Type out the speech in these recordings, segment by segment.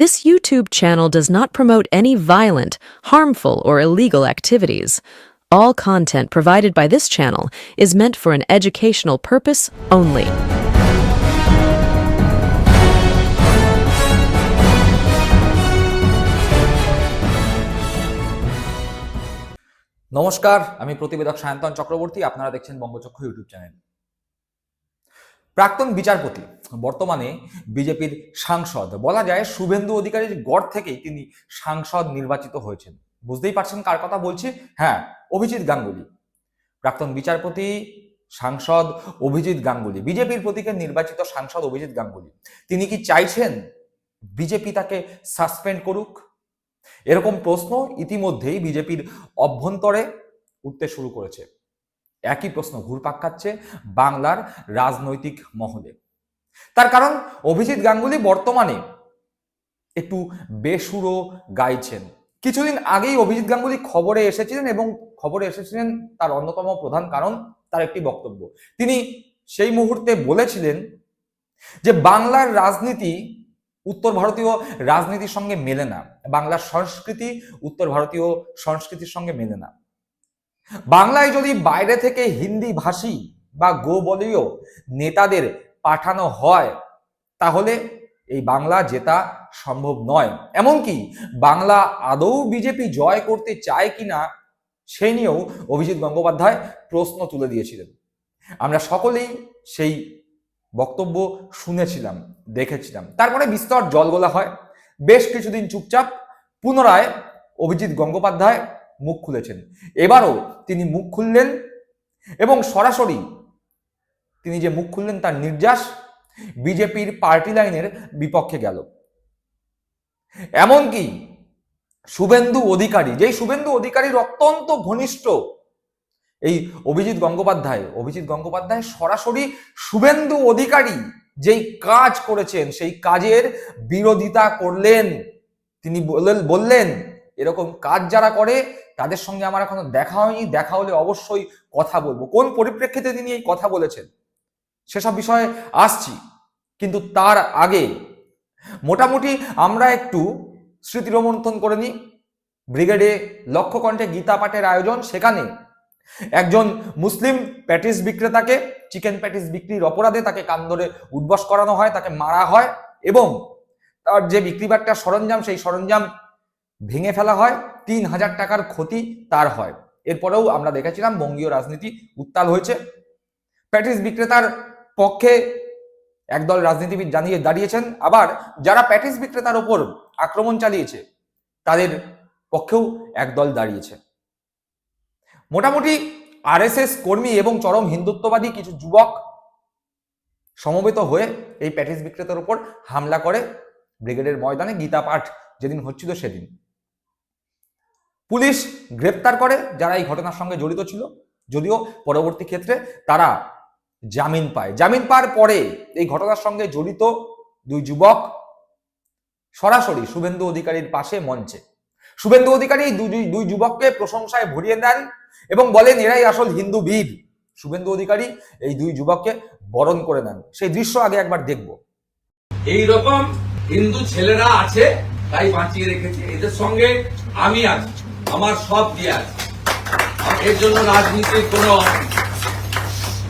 This YouTube channel does not promote any violent, harmful, or illegal activities. All content provided by this channel is meant for an educational purpose only. নমস্কার আমি প্রতিবেদক সায়ন্তন চক্রবর্তী আপনারা দেখছেন বঙ্গচক্র YouTube channel প্রাক্তন বিচারপতি, বর্তমানে বিজেপির সাংসদ। বলা যায় শুভেন্দু অধিকারীর গড় থেকেই তিনি সাংসদ নির্বাচিত হয়েছেন। বুঝতেই পারছেন কার কথা বলছি? হ্যাঁ অভিজিৎ গাঙ্গুলি। প্রাক্তন বিচারপতি, সাংসদ অভিজিৎ গাঙ্গুলি। বিজেপির প্রতীকে নির্বাচিত সাংসদ অভিজিৎ গাঙ্গুলি। তিনি কি চাইছেন বিজেপি তাকে সাসপেন্ড করুক? এরকম প্রশ্ন ইতিমধ্যেই বিজেপির অভ্যন্তরে উঠতে শুরু করেছে। একই প্রশ্ন, ঘুরপাক খাচ্ছে বাংলার রাজনৈতিক মহলে। তার কারণ, অভিজিৎ গাঙ্গুলি বর্তমানে একটু বেসুরো গাইছেন। কিছুদিন আগেই অভিজিৎ গাঙ্গুলি খবরে এসেছিলেন এবং খবরে এসেছিলেন তার অন্যতম প্রধান কারণ, তার একটি বক্তব্য। তিনি সেই মুহূর্তে বলেছিলেন যে, বাংলার রাজনীতি উত্তর ভারতীয় রাজনীতির সঙ্গে মেলে না। বাংলার সংস্কৃতি উত্তর ভারতীয় সংস্কৃতির সঙ্গে মেলে না। বাংলায় যদি বাইরে থেকে হিন্দি ভাষী বা গোবলীয় নেতাদের পাঠানো হয়, তাহলে এই বাংলা জেতা সম্ভব নয়। এমনকি বাংলা আদৌ বিজেপি জয় করতে চায় কিনা, সে নিয়েও অভিজিৎ গঙ্গোপাধ্যায় প্রশ্ন তুলে দিয়েছিলেন। আমরা সকলেই সেই বক্তব্য শুনেছিলাম, দেখেছিলাম। তারপরে বিস্তর জল জলগোলা হয়। বেশ কিছুদিন চুপচাপ পুনরায় অভিজিৎ গঙ্গোপাধ্যায় মুখ খুলেছেন। এবারও তিনি মুখ খুললেন এবং সরাসরি তিনি যে মুখ খুললেন তার নির্যাস বিজেপির পার্টি লাইনের বিপক্ষে গেল। এমনকি শুভেন্দু অধিকারী, যেই শুভেন্দু অধিকারীর অত্যন্ত ঘনিষ্ঠ এই অভিজিৎ গঙ্গোপাধ্যায় অভিজিৎ গঙ্গোপাধ্যায় সরাসরি শুভেন্দু অধিকারী যেই কাজ করেছেন, সেই কাজের বিরোধিতা করলেন। তিনি বললেন বললেন, এরকম কাজ যারা করে তাদের সঙ্গে আমার এখনও দেখা হয়নি, দেখা হলে অবশ্যই কথা বলব। কোন পরিপ্রেক্ষিতে তিনি এই কথা বলেছেন? সেসব বিষয়ে আসছি। কিন্তু তার আগে মোটামুটি আমরা একটু স্মৃতি রোমন্থন করে নিই। ব্রিগেডে লক্ষ্যকণ্ঠে গীতা পাঠের আয়োজন, সেখানে একজন মুসলিম প্যাটিস বিক্রেতাকে, চিকেন প্যাটিস বিক্রির অপরাধে তাকে কান ধরে উদ্বাস করানো হয়, তাকে মারা হয় এবং তার যে বিক্রিবাট্টার সরঞ্জাম, সেই সরঞ্জাম ভেঙে ফেলা হয়, তিন হাজার টাকার ক্ষতি তার হয়। এরপরেও আমরা দেখেছিলাম বঙ্গীয় রাজনীতি উত্তাল হয়েছে। প্যাটিস বিক্রেতার পক্ষে একদল রাজনীতিবিদ জানিয়ে দাঁড়িয়েছেন, আবার যারা প্যাটিস বিক্রেতার ওপর আক্রমণ চালিয়েছে, তাদের পক্ষেও একদল দাঁড়িয়েছে। মোটামুটি আরএসএস কর্মী এবং চরম হিন্দুত্ববাদী কিছু যুবক সমবেত হয়ে এই প্যাটিস বিক্রেতার উপর হামলা করে ব্রিগেডের ময়দানে গীতা পাঠ যেদিন হচ্ছিল সেদিন। পুলিশ গ্রেপ্তার করে, যারা এই ঘটনার সঙ্গে জড়িত ছিল। যদিও পরবর্তী ক্ষেত্রে তারা জামিন পায়। জামিন পাওয়ার পরে এই ঘটনার সঙ্গে জড়িত দুই যুবক সরাসরি শুভেন্দু অধিকারীর পাশে মঞ্চে। শুভেন্দু অধিকারী দুই দুই যুবককে প্রশংসায় ভরিয়ে দেন এবং বলেন, এরাই আসল হিন্দু বীর। শুভেন্দু অধিকারী এই দুই যুবককে বরণ করে নেন। সেই দৃশ্য আগে একবার দেখব। এই রকম হিন্দু ছেলেরা আছে, তাই বাঁচিয়ে রেখেছি। এদের সঙ্গে আমি আছি। আমার সব দিয়ে এর জন্য রাজনীতির কোনো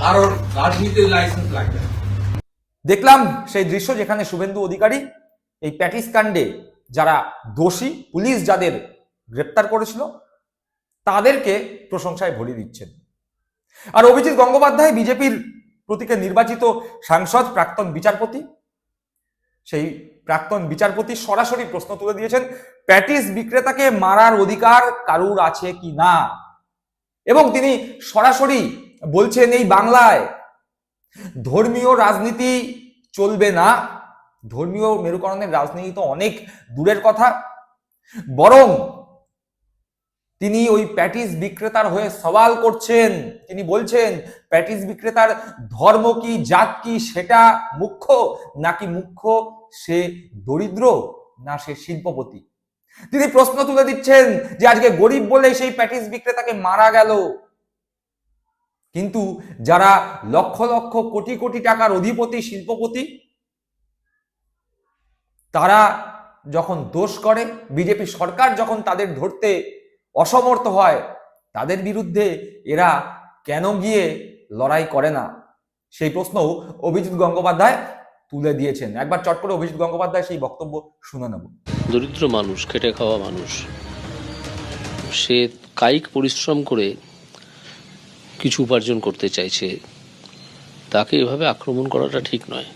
কারোর রাজনীতির লাইসেন্স লাগবে দেখলাম সেই দৃশ্য যেখানে শুভেন্দু অধিকারী এই প্যাটিস কাণ্ডে যারা দোষী, পুলিশ যাদের গ্রেপ্তার করেছিল, তাদেরকে প্রশংসায় ভরিয়ে দিচ্ছেন। আর অভিজিৎ গঙ্গোপাধ্যায়, বিজেপির প্রতীকে নির্বাচিত সাংসদ, প্রাক্তন বিচারপতি, সেই প্রাক্তন বিচারপতি সরাসরি প্রশ্ন তুলে দিয়েছেন, প্যাটিস বিক্রেতাকে মারার অধিকার কারুর আছে কি না? এবং তিনি সরাসরি বলছেন এই বাংলায়, ধর্মীয় রাজনীতি চলবে না। ধর্মীয় মেরুকরণের রাজনীতি তো অনেক দূরের কথা। বরং তিনি ওই প্যাটিস বিক্রেতার হয়ে সওয়াল করছেন। তিনি বলছেন, প্যাটিস বিক্রেতার ধর্ম কি, জাত কি, সেটা মুখ্য নাকি মুখ্য সে দরিদ্র না সে শিল্পপতি? তিনি প্রশ্ন তুলে দিচ্ছেন যে আজকে গরিব বলে সেই প্যাটিস বিক্রেতাকে মারা গেল। কিন্তু যারা লক্ষ লক্ষ কোটি কোটি টাকার অধিপতি শিল্পপতি, তারা যখন দোষ করে, বিজেপি সরকার যখন তাদের ধরতে অসমর্থ হয়, তাদের বিরুদ্ধে এরা কেন গিয়ে লড়াই করে না? সেই প্রশ্নও অভিজিৎ গঙ্গোপাধ্যায় তুলে দিয়েছেন। একবার চট করে অভিজিৎ গঙ্গোপাধ্যায় সেই বক্তব্য শুনে নেব। দরিদ্র মানুষ, খেটে খাওয়া মানুষ, সে কায়িক পরিশ্রম করে কিছু উপার্জন করতে চাইছে, তাকে এভাবে আক্রমণ করাটা ঠিক নয়।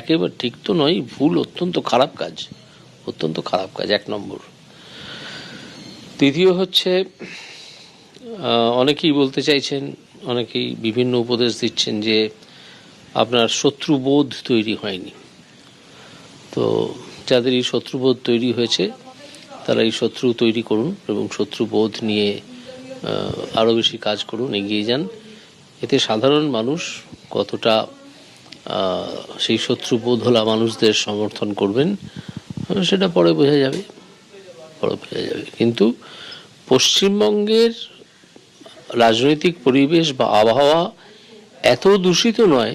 একেবারে ঠিক তো নয়, ভুল অত্যন্ত খারাপ কাজ, অত্যন্ত খারাপ কাজ, এক নম্বর। তৃতীয় হচ্ছে অনেকেই বলতে চাইছেন, অনেকেই বিভিন্ন উপদেশ দিচ্ছেন যে আপনার শত্রুবোধ তৈরি হয়নি। তো যাদের এই শত্রুবোধ তৈরি হয়েছে, তারা এই শত্রু তৈরি করুন এবং শত্রুবোধ নিয়ে আরও বেশি কাজ করুন, এগিয়ে যান। এতে সাধারণ মানুষ কতটা সেই শত্রুবোধ হলা মানুষদের সমর্থন করবেন, সেটা পরে বোঝা যাবে। পরে বোঝা যাবে। কিন্তু পশ্চিমবঙ্গের রাজনৈতিক পরিবেশ বা আবহাওয়া এত দূষিত নয়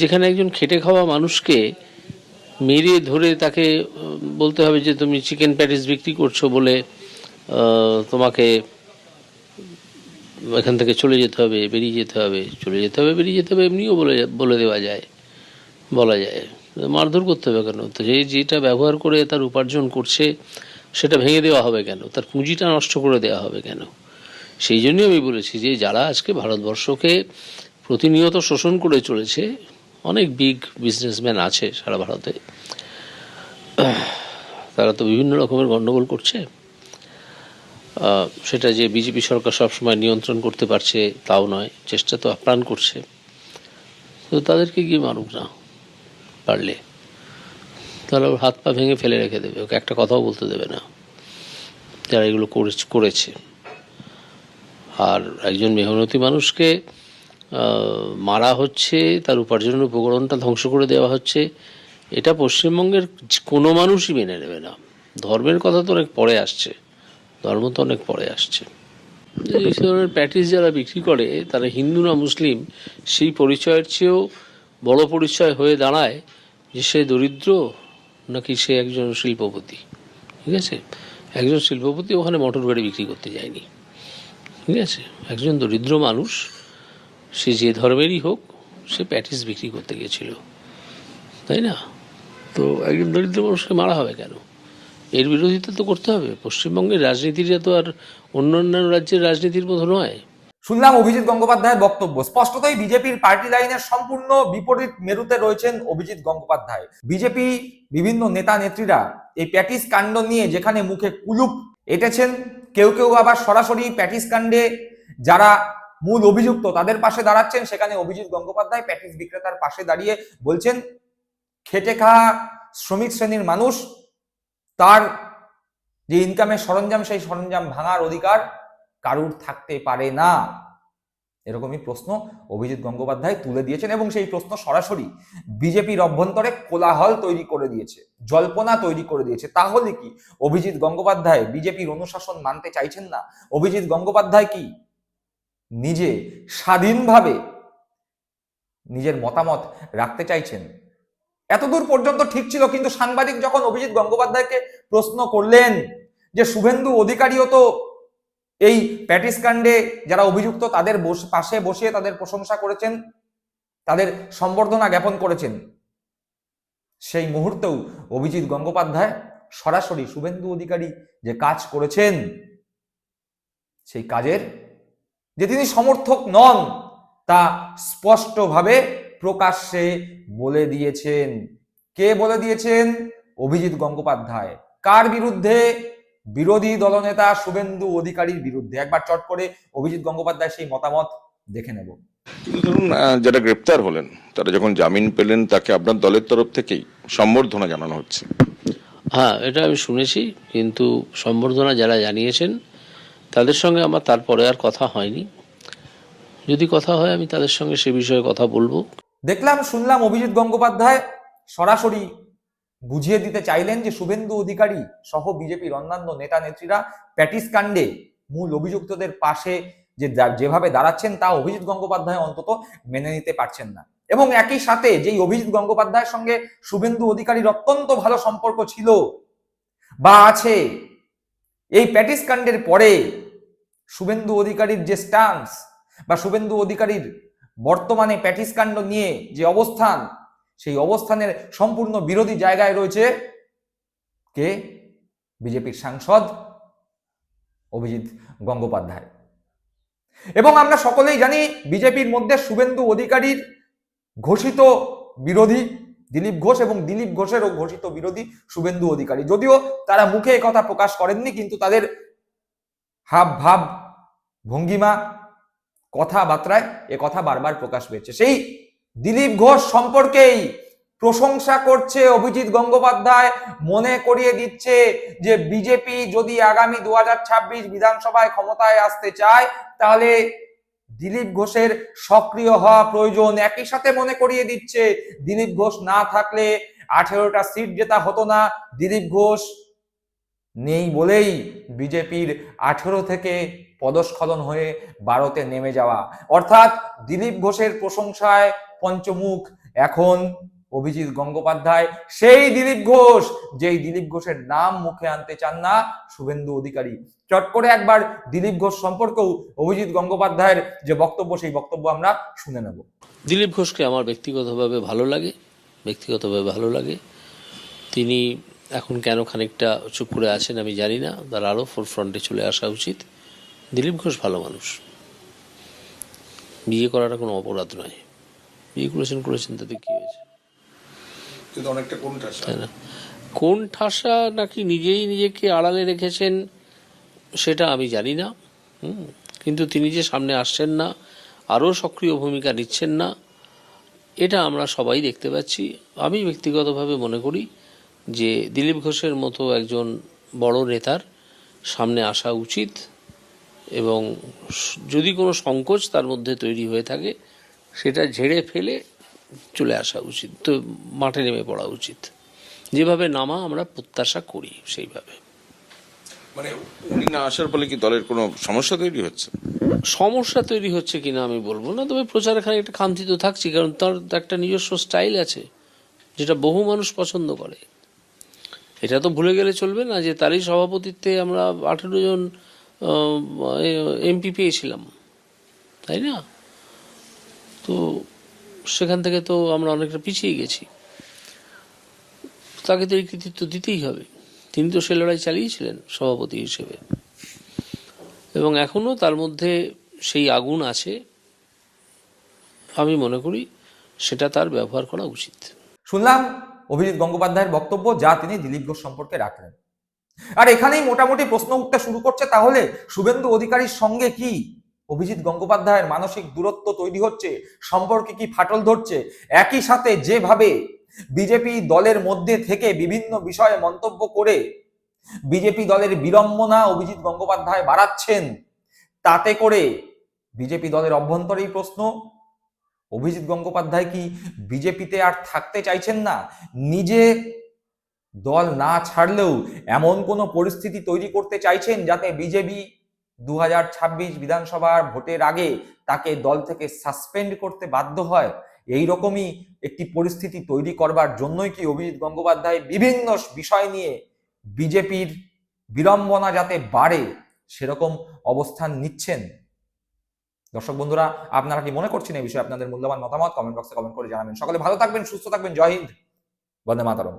যেখানে একজন খেটে খাওয়া মানুষকে মেরে ধরে তাকে বলতে হবে যে তুমি চিকেন প্যাটিস বিক্রি করছ বলে তোমাকে এখান থেকে চলে যেতে হবে, বেরিয়ে যেতে হবে, চলে যেতে হবে, বেরিয়ে যেতে হবে এমনিও বলে বলে দেওয়া যায়, বলা যায়। মারধর করতে হবে কেন? তো যে যেটা ব্যবহার করে তার উপার্জন করছে, সেটা ভেঙে দেওয়া হবে কেন? তার পুঁজিটা নষ্ট করে দেওয়া হবে কেন? সেই জন্যই আমি বলেছি যে যারা আজকে ভারতবর্ষকে প্রতিনিয়ত শোষণ করে চলেছে অনেক বিগ বিজনেসম্যান আছে সারা ভারতে। তারা তো বিভিন্ন রকমের গণ্ডগোল করছে। সেটা যে বিজেপি সরকার সবসময় নিয়ন্ত্রণ করতে পারছে তাও নয়, চেষ্টা তো আপ্রাণ করছে। তো তাদেরকে গিয়ে মারুক না পারলে। তাহলে ওর হাত পা ভেঙে ফেলে রেখে দেবে, ওকে একটা কথাও বলতে দেবে না। যারা এগুলো করে- করেছে। আর একজন মেহনতি মানুষকে মারা হচ্ছে, তার উপার্জনের উপকরণটা ধ্বংস করে দেওয়া হচ্ছে, এটা পশ্চিমবঙ্গের কোনো মানুষই মেনে নেবে না। ধর্মের কথা তো অনেক পরে আসছে, ধর্ম তো অনেক পরে আসছে। এই ধরনের প্যাটিস যারা বিক্রি করে, তারা হিন্দু না মুসলিম, সেই পরিচয়ের চেয়েও বড় পরিচয় হয়ে দাঁড়ায় যে সে দরিদ্র নাকি সে একজন শিল্পপতি, ঠিক আছে? একজন শিল্পপতি ওখানে মোটর গাড়ি বিক্রি করতে যায়নি, ঠিক আছে? একজন দরিদ্র মানুষ সে যে ধর্মেরই হোক, সে প্যাটিস বিক্রি করতে গিয়েছিল তাই না? তো একজন দরিদ্র মানুষকে মারা হবে কেন? এর বিরোধিতা তো করতে হবে। পশ্চিমবঙ্গের রাজনীতিটা তো আর অন্য অন্যান্য রাজ্যের রাজনীতির মতো নয়। শুনলাম অভিজিৎ গঙ্গোপাধ্যায়ের বক্তব্য। স্পষ্টতই বিজেপির পার্টি লাইনের সম্পূর্ণ বিপরীত মেরুতে রয়েছেন অভিজিৎ গঙ্গোপাধ্যায়। বিজেপি বিভিন্ন নেতা নেত্রীরা এই প্যাটিস কাণ্ড নিয়ে যেখানে মুখে কুলুপ এঁটেছেন, কেউ কেউ আবার সরাসরি প্যাটিস কাণ্ডে যারা মূল অভিযুক্ত তাদের পাশে দাঁড়াচ্ছেন। সেখানে অভিজিৎ গঙ্গোপাধ্যায়, প্যাটিস বিক্রেতার পাশে দাঁড়িয়ে বলছেন, খেটে খাওয়া শ্রমিক শ্রেণির মানুষ, তার যে ইনকামের সরঞ্জাম, সেই সরঞ্জাম ভাঙার অধিকার কারুর থাকতে পারে না? এরকমই প্রশ্ন অভিজিৎ গঙ্গোপাধ্যায় তুলে দিয়েছেন এবং সেই প্রশ্ন সরাসরি বিজেপির অভ্যন্তরে কোলাহল তৈরি করে দিয়েছে, জল্পনা তৈরি করে দিয়েছে। তাহলে কি অভিজিৎ গঙ্গোপাধ্যায় বিজেপির অনুশাসন মানতে চাইছেন না? অভিজিৎ গঙ্গোপাধ্যায় কি নিজে স্বাধীনভাবে নিজের মতামত রাখতে চাইছেন। এতদূর পর্যন্ত ঠিক ছিল, কিন্তু সাংবাদিক যখন অভিজিৎ গঙ্গোপাধ্যায়কে প্রশ্ন করলেন যে, শুভেন্দু অধিকারীও তো এই প্যাটিস কাণ্ডে যারা অভিযুক্ত তাদের পাশে বসিয়ে তাদের প্রশংসা করেছেন, তাদের সম্বর্ধনা জ্ঞাপন করেছেন? সেই মুহূর্তেও অভিজিৎ গঙ্গোপাধ্যায় সরাসরি শুভেন্দু অধিকারী যে কাজ করেছেন, সেই কাজের যে তিনি সমর্থক নন তা স্পষ্টভাবে প্রকাশ্যে বলে দিয়েছেন। কে বলে দিয়েছেন? অভিজিৎ গঙ্গোপাধ্যায়। কার বিরুদ্ধে? বিরোধী দলনেতা শুভেন্দু অধিকারীর বিরুদ্ধে। একবার চট করে অভিজিৎ গঙ্গোপাধ্যায় সেই মতামত দেখে নেব। কিন্তু ধরুন যারা গ্রেপ্তার হলেন তারা যখন জামিন পেলেন তাকে আপনার দলের তরফ থেকেই সম্বর্ধনা জানানো হচ্ছে। হ্যাঁ এটা আমি শুনেছি কিন্তু সম্বর্ধনা যারা জানিয়েছেন তাদের সঙ্গে আমার তারপরে আর কথা হয়নি। যদি কথা হয়, আমি তাদের সঙ্গে সে বিষয়ে কথা বলব। দেখলাম, শুনলাম অভিজিৎ গঙ্গোপাধ্যায় সরাসরি বুঝিয়ে দিতে চাইলেন যে, শুভেন্দু অধিকারী সহ বিজেপির অন্যান্য নেতা নেত্রীরা প্যাটিস কাণ্ডে মূল অভিযুক্তদের পাশে যে যেভাবে দাঁড়াচ্ছেন, তা অভিজিৎ গঙ্গোপাধ্যায় অন্তত মেনে নিতে পারছেন না। এবং একই সাথে যেই অভিজিৎ গঙ্গোপাধ্যায়ের সঙ্গে শুভেন্দু অধিকারীর অত্যন্ত ভালো সম্পর্ক ছিল বা আছে, এই প্যাটিস কাণ্ডের পরে শুভেন্দু অধিকারীর যে স্টান্স বা শুভেন্দু অধিকারীর বর্তমানে প্যাটিস কাণ্ড নিয়ে যে অবস্থান, সেই অবস্থানের সম্পূর্ণ বিরোধী জায়গায় রয়েছে কে? বিজেপির সাংসদ অভিজিৎ গঙ্গোপাধ্যায়। এবং আমরা সকলেই জানি বিজেপির মধ্যে শুভেন্দু অধিকারীর ঘোষিত বিরোধী দিলীপ ঘোষ এবং দিলীপ ঘোষেরও ঘোষিত বিরোধী শুভেন্দু অধিকারী। যদিও তারা মুখে কথা প্রকাশ করেননি, কিন্তু তাদের হাব ভাব ভঙ্গিমা কথাবার্তায় এ কথা বারবার প্রকাশ পেয়েছে। সেই দিলীপ ঘোষ সম্পর্কেই প্রশংসা করছে অভিজিৎ গঙ্গোপাধ্যায়, মনে করিয়ে দিচ্ছে যে বিজেপি যদি আগামী দু হাজার ছাব্বিশ বিধানসভায় ক্ষমতায় আসতে চায়, তাহলে দিলীপ ঘোষের সক্রিয় হওয়া প্রয়োজন। একই সাথে মনে করিয়ে দিচ্ছে, দিলীপ ঘোষ না থাকলে আঠেরোটা সিট জেতা হতো না। দিলীপ ঘোষ নেই বলেই বিজেপির আঠেরো থেকে পদস্খলন হয়ে বারোতে নেমে যাওয়া। অর্থাৎ দিলীপ ঘোষের প্রশংসায় পঞ্চমুখ এখন অভিজিৎ গঙ্গোপাধ্যায়। সেই দিলীপ ঘোষ, যেই দিলীপ ঘোষের নাম মুখে আনতে চান না শুভেন্দু অধিকারী। চট করে একবার দিলীপ ঘোষ সম্পর্কেও অভিজিৎ গঙ্গোপাধ্যায়ের যে বক্তব্য, সেই বক্তব্য আমরা শুনে নেব। দিলীপ ঘোষকে আমার ব্যক্তিগতভাবে ভালো লাগে, ব্যক্তিগতভাবে ভালো লাগে। তিনি এখন কেন খানিকটা চুপ করে আছেন আমি জানি না। তার আরও ফোর ফ্রন্টে চলে আসা উচিত। দিলীপ ঘোষ ভালো মানুষ। বিয়ে করাটা কোনো অপরাধ নয়। বিয়ে করেছেন করেছেন তাতে কি হয়েছে? কিন্তু অনেকটা তাই না? কোন ঠাসা নাকি নিজেই নিজেকে আড়ালে রেখেছেন সেটা আমি জানি না। কিন্তু তিনি যে সামনে আসছেন না আরও সক্রিয় ভূমিকা নিচ্ছেন না এটা আমরা সবাই দেখতে পাচ্ছি। আমি ব্যক্তিগতভাবে মনে করি যে দিলীপ ঘোষের মতো একজন বড় নেতার সামনে আসা উচিত এবং যদি কোনো সংকোচ তার মধ্যে তৈরি হয়ে থাকে সেটা ঝেড়ে ফেলে চলে আসা উচিত তো মাঠে নেমে পড়া উচিত। যেভাবে নামা আমরা প্রত্যাশা করি সেইভাবে। মানে উনি না আসার ফলে কি দলের কোনো সমস্যা তৈরি হচ্ছে? সমস্যা তৈরি হচ্ছে কিনা আমি বলব না তবে প্রচারে খানিকটা খামতি তো থাকছি কারণ তার একটা নিজস্ব স্টাইল আছে যেটা বহু মানুষ পছন্দ করে। এটা তো ভুলে গেলে চলবে না যে তারই সভাপতিত্বে আমরা আঠেরো জন এমপি পেয়েছিলাম, তাই না? তো সেখান থেকে তো আমরা অনেকটা পিছিয়ে গেছি। তাকে তো এই কৃতিত্ব দিতেই হবে। তিনি তো সে লড়াই চালিয়েছিলেন সভাপতি হিসেবে। এবং এখনও তার মধ্যে সেই আগুন আছে, আমি মনে করি সেটা তার ব্যবহার করা উচিত। শুনলাম অভিজিৎ গঙ্গোপাধ্যায়ের বক্তব্য যা তিনি দিলীপ ঘোষ সম্পর্কে রাখলেন। আর এখানেই মোটামুটি প্রশ্ন উঠতে শুরু করছে, তাহলে শুভেন্দু অধিকারীর সঙ্গে কি? অভিজিৎ গঙ্গোপাধ্যায়ের মানসিক দূরত্ব তৈরি হচ্ছে? সম্পর্কে কি ফাটল ধরছে? একই সাথে যেভাবে বিজেপি দলের মধ্যে থেকে বিভিন্ন বিষয়ে মন্তব্য করে বিজেপি দলের বিড়ম্বনা অভিজিৎ গঙ্গোপাধ্যায় বাড়াচ্ছেন, তাতে করে বিজেপি দলের অভ্যন্তরেই প্রশ্ন অভিজিৎ গঙ্গোপাধ্যায় কি বিজেপিতে আর থাকতে চাইছেন না? নিজে দল না ছাড়লেও এমন কোনো পরিস্থিতি তৈরি করতে চাইছেন যাতে বিজেপি দু হাজার ছাব্বিশ বিধানসভার ভোটের আগে তাকে দল থেকে সাসপেন্ড করতে বাধ্য হয়? এই রকমই একটি পরিস্থিতি তৈরি করবার জন্যই কি অভিজিৎ গঙ্গোপাধ্যায় বিভিন্ন বিষয় নিয়ে বিজেপির বিড়ম্বনা যাতে বাড়ে সেরকম অবস্থান নিচ্ছেন? দর্শক বন্ধুরা, আপনারা কি মনে করছেন এই বিষয়ে আপনাদের মূল্যবান মতামত? কমেন্ট বক্সে কমেন্ট করে জানাবেন। সকলে ভালো থাকবেন, সুস্থ থাকবেন। জয় হিন্দ। বন্দে মাতারম।